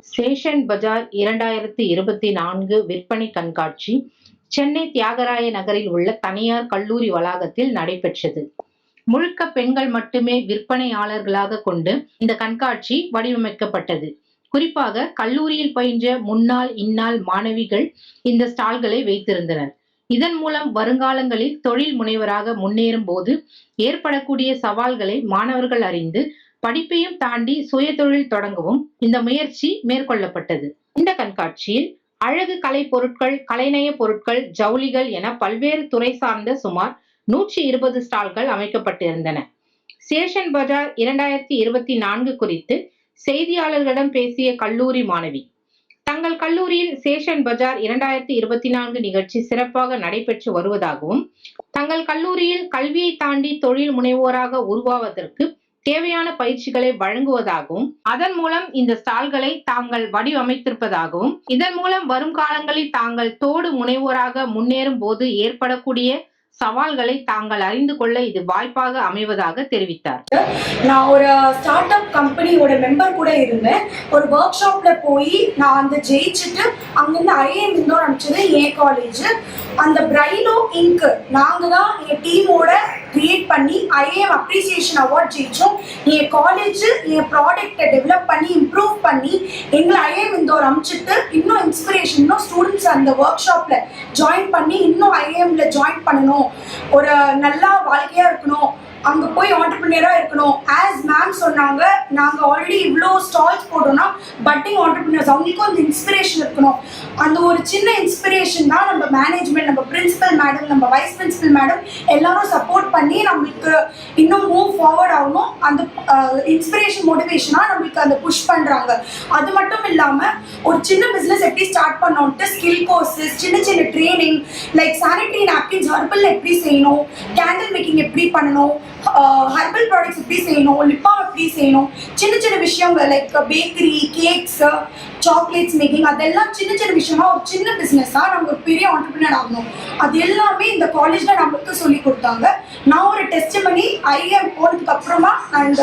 சேஷன் பஜார் இரண்டாயிரத்தி இருபத்தி நான்கு விற்பனை கண்காட்சி சென்னை தியாகராய நகரில் உள்ள தனியார் கல்லூரி வளாகத்தில் நடைபெற்றது. முழுக்க பெண்கள் மட்டுமே விற்பனையாளர்களாக கொண்டு இந்த கண்காட்சி வடிவமைக்கப்பட்டது. குறிப்பாக கல்லூரியில் பயின்ற முன்னாள் இந்நாள் மாணவிகள் இந்த ஸ்டால்களை வைத்திருந்தனர். இதன் மூலம் வருங்காலங்களில் தொழில் முனைவராக முன்னேறும் போது ஏற்படக்கூடிய சவால்களை மாணவர்கள் அறிந்து படிப்பையும் தாண்டி சுய தொழில் தொடங்கவும் இந்த முயற்சி மேற்கொள்ளப்பட்டது. இந்த கண்காட்சியில் அழகு கலை பொருட்கள் கலைநய பொருட்கள் ஜவுளிகள் என பல்வேறு துறை சார்ந்த சுமார் நூற்றி இருபது ஸ்டால்கள் அமைக்கப்பட்டிருந்தன. சேஷன் பஜார் இரண்டாயிரத்தி இருபத்தி நான்கு குறித்து செய்தியாளர்களிடம் பேசிய கல்லூரி மாணவி தங்கள் கல்லூரியில் சேஷன் பஜார் இரண்டாயிரத்தி இருபத்தி நான்கு நிகழ்ச்சி சிறப்பாக நடைபெற்று வருவதாகவும் தங்கள் கல்லூரியில் கல்வியை தாண்டி தொழில் முனைவோராக உருவாவதற்கு தேவையான பயிற்சிகளை வழங்குவதாகவும் அதன் மூலம் இந்த ஸ்டால்களை தாங்கள் வடிவமைத்திருப்பதாகவும் இதன் மூலம் வரும் காலங்களில் தாங்கள் தோடு முனைவோராக முன்னேறும் போது ஏற்படக்கூடிய சவால்களை தாங்கள் அறிந்து கொள்ள இது வாய்ப்பாக அமைவதாக தெரிவித்தார். நான் ஒரு ஸ்டார்ட் அப் கம்பெனியோட மெம்பர் கூட இருந்தேன். ஒரு ஒர்க் ஷாப்ல போய் நான் அந்த ஜெயிச்சுட்டு அங்கிருந்து ஐஏஎம் இந்தோர் அனுப்பிச்சது ஏ காலேஜ் அந்த பிரைனோ இங்க் நாங்கள் தான் என் டீமோட பண்ணி ஐஏஎம் அப்ரிசியேஷன் அவார்ட் ஜெயிச்சோம். என் காலேஜ் என் ப்ராடக்ட்டை டெவலப் பண்ணி இம்ப்ரூவ் பண்ணி எங்களை ஐஏஎம் இந்தோர் அனுப்பிச்சிட்டு இன்னும் இன்ஸ்பிரேஷன் இன்னும் ஸ்டூடெண்ட்ஸ் அந்த ஒர்க் ஷாப்ல ஜாயின் பண்ணி இன்னும் ஐஏஎம்ல ஜாயின் பண்ணணும். ஒரு நல்லா வாழ்க்கையா இருக்கணும். அங்கே போய் ஆண்டர்பிரினியராக இருக்கணும். ஆஸ் மேம் சொன்னாங்க நாங்கள் ஆல்ரெடி இவ்வளோ ஸ்டால்ஸ் போடுறோம்னா பட்டிங் ஆண்டர்பிரினியர்ஸ் அவங்களுக்கும் அந்த இன்ஸ்பிரேஷன் இருக்கணும். அந்த ஒரு சின்ன இன்ஸ்பிரேஷன் தான் நம்ம மேனேஜ்மெண்ட் நம்ம பிரின்சிபல் மேடம் நம்ம வைஸ் பிரின்சிபல் மேடம் எல்லாரும் சப்போர்ட் பண்ணி நம்மளுக்கு இன்னும் மூவ் ஃபார்வர்ட் ஆகணும். அந்த இன்ஸ்பிரேஷன் மோட்டிவேஷனாக நம்மளுக்கு அந்த புஷ் பண்ணுறாங்க அது மட்டும் இல்லாமல் ஒரு சின்ன பிஸ்னஸ் எப்படி ஸ்டார்ட் பண்ணோன்ட்டு ஸ்கில் கோர்ஸஸ் சின்ன சின்ன training like sanitary napkins herbal எப்படி செய்யணும் கேண்டில் மேக்கிங் எப்படி பண்ணணும் ஹர்பல் ப்ராடக்ட்ஸ் எப்படி செய்யணும் லிப்பாம் எப்படி செய்யணும் சின்ன சின்ன விஷயங்கள் like bakery cakes chocolates making அதெல்லாம் சின்ன சின்ன விஷயமா ஒரு சின்ன பிஸ்னஸாக நம்ம ஒரு பெரிய ஆண்டர்பிரினர் ஆகணும். அது எல்லாமே இந்த காலேஜில் நம்மளுக்கு சொல்லி கொடுத்தாங்க. நான் ஒரு டெஸ்ட் பண்ணி ஐஎம் போனதுக்கு அப்புறமா அந்த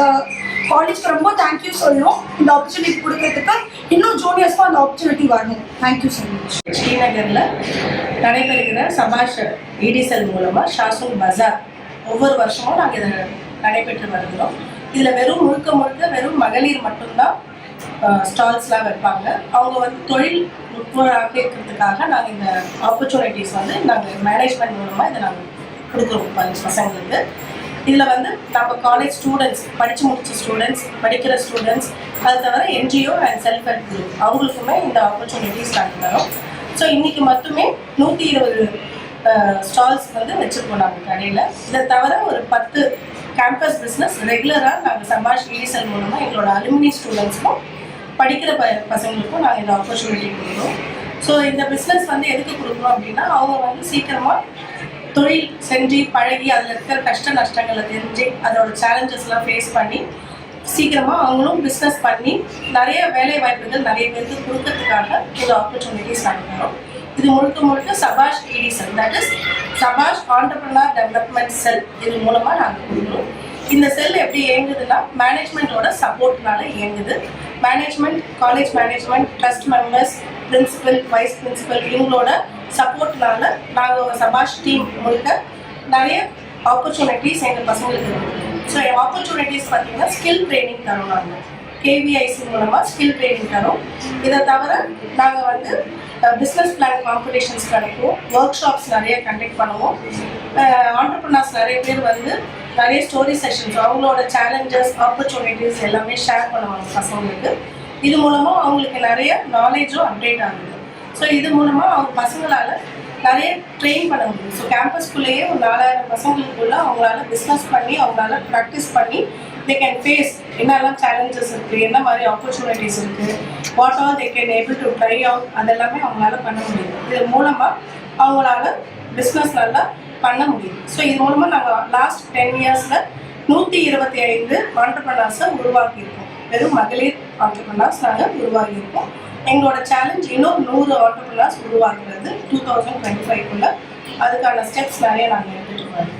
காலேஜ்க்கு uh, ரொம்ப தேங்க்யூ சொல்லணும். இந்த ஆப்பர்ச்சுனிட்டி கொடுக்கறதுக்கு இன்னும் ஜூனியர்ஸ்க்கும் அந்த ஆப்பர்ச்சுனிட்டி வரணும். தேங்க்யூ ஸோ மச் ஸ்ரீநகரில் நடைபெறுகிற சபாஷ் இடிசல் மூலமாக ஷாசூல் பஜார். ஒவ்வொரு வருஷமும் நாங்கள் இதை நடைபெற்று வருகிறோம். இதில் வெறும் முழுக்க முழுக்க வெறும் மகளிர் மட்டும்தான் ஸ்டால்ஸ்லாம் வைப்பாங்க. அவங்க வந்து தொழில் நுட்பராக இருக்கிறதுக்காக நாங்கள் இந்த ஆப்பர்ச்சுனிட்டிஸ் வந்து நாங்கள் மேனேஜ்மெண்ட் மூலமாக இதை நாங்கள் கொடுக்குறோம் பசங்களுக்கு. இதில் வந்து நம்ம காலேஜ் ஸ்டூடெண்ட்ஸ் படித்து முடித்த ஸ்டூடெண்ட்ஸ் படிக்கிற ஸ்டூடெண்ட்ஸ் அது தவிர NGO and self help group அவங்களுக்குமே இந்த ஆப்பர்ச்சுனிட்டிஸ் நாங்கள் தரோம். ஸோ இன்றைக்கி மட்டுமே நூற்றி இருபது ஸ்டால்ஸ் வந்து வச்சுருக்கோம் நாங்கள் கடையில். இதை தவிர ஒரு பத்து கேம்பஸ் பிஸ்னஸ் ரெகுலராக நாங்கள் சபாஷ் இடிசல் மூலமாக எங்களோட அலுமினி ஸ்டூடெண்ட்ஸ்க்கும் படிக்கிற ப பசங்களுக்கும் நாங்கள் இந்த ஆப்பர்ச்சுனிட்டி கொடுக்குறோம். ஸோ இந்த பிஸ்னஸ் வந்து எதுக்கு கொடுக்குறோம் அப்படின்னா அவங்க வந்து சீக்கிரமாக தொழில் செஞ்சு பழகி அதில் இருக்கிற கஷ்ட நஷ்டங்களை தெரிஞ்சு அதோட சேலஞ்சஸ்லாம் ஃபேஸ் பண்ணி சீக்கிரமாக அவங்களும் பிஸ்னஸ் பண்ணி நிறைய வேலை வாய்ப்புகள் நிறைய பேருக்கு கொடுக்கறதுக்காக இந்த ஆப்பர்ச்சுனிட்டிஸ் நாங்கள் இது முழுக்க முழுக்க சபாஷ் இடி செல் தட் இஸ் சபாஷ் ஆண்டர்பிரினர் டெவலப்மெண்ட் செல் இது மூலமாக நாங்கள் கொடுக்குறோம். இந்த செல் எப்படி இயங்குதுன்னா மேனேஜ்மெண்ட்டோட சப்போர்ட்னால இயங்குது. Management college management trust members principal vice principal இவங்களோட சப்போர்ட்னால நாங்கள் ஒரு சபாஷ் டீம் முழுக்க நிறைய ஆப்பர்ச்சுனிட்டிஸ் எங்கள் பசங்களுக்கு இருக்குது ஸோ ஆப்பர்ச்சுனிட்டிஸ் பார்த்தீங்கன்னா ஸ்கில் ட்ரைனிங் தரோம் நாங்கள் கேவிஐசி மூலமாக ஸ்கில் ட்ரைனிங் தரோம். இதை தவிர நாங்கள் வந்து பிஸ்னஸ் பிளான் காம்படிஷன்ஸ் கிடைக்கும். ஒர்க் ஷாப்ஸ் நிறைய கண்டக்ட் பண்ணுவோம். ஆண்டர்பிரினர்ஸ் நிறைய பேர் வந்து நிறைய ஸ்டோரி செஷன்ஸ் அவங்களோட சேலஞ்சஸ் ஆப்பர்ச்சுனிட்டிஸ் எல்லாமே ஷேர் பண்ணுவாங்க பசங்களுக்கு. இது மூலமாக அவங்களுக்கு நிறைய நாலேஜும் அப்டேட் ஆகுது. ஸோ இது மூலமாக அவங்க பசங்களால் நிறைய ட்ரெயின் பண்ண முடியும். ஸோ கேம்பஸ்குள்ளேயே ஒரு நாலாயிரம் பசங்களுக்குள்ள அவங்களால பிஸ்னஸ் பண்ணி அவங்களால ப்ராக்டிஸ் பண்ணி தே கேன் ஃபேஸ் என்னெல்லாம் சேலஞ்சஸ் இருக்குது என்ன மாதிரி ஆப்பர்ச்சுனிட்டிஸ் இருக்குது what are they can able to try out அதெல்லாமே அவங்களால பண்ண முடியும். இது மூலமாக அவங்களால பிஸ்னஸ் நல்லா பண்ண முடியும். ஸோ இது மூலமாக நாங்கள் லாஸ்ட் டென் இயர்ஸில் நூற்றி இருபத்தி ஐந்து ஆண்டர்பிரனர்ஸை உருவாக்கியிருக்கோம். வெறும் மகளிர் ஆண்டர்பிரனர்ஸ் நாங்கள் உருவாகியிருக்கோம் எங்களோட சேலஞ்ச் இன்னும் நூறு ஆண்டர்பிரனர்ஸ் உருவாக்குறது டூ தௌசண்ட் டுவெண்ட்டி ஃபைவ்க்குள்ள அதுக்கான ஸ்டெப்ஸ் நிறைய நாங்கள் எடுத்துருக்கோம்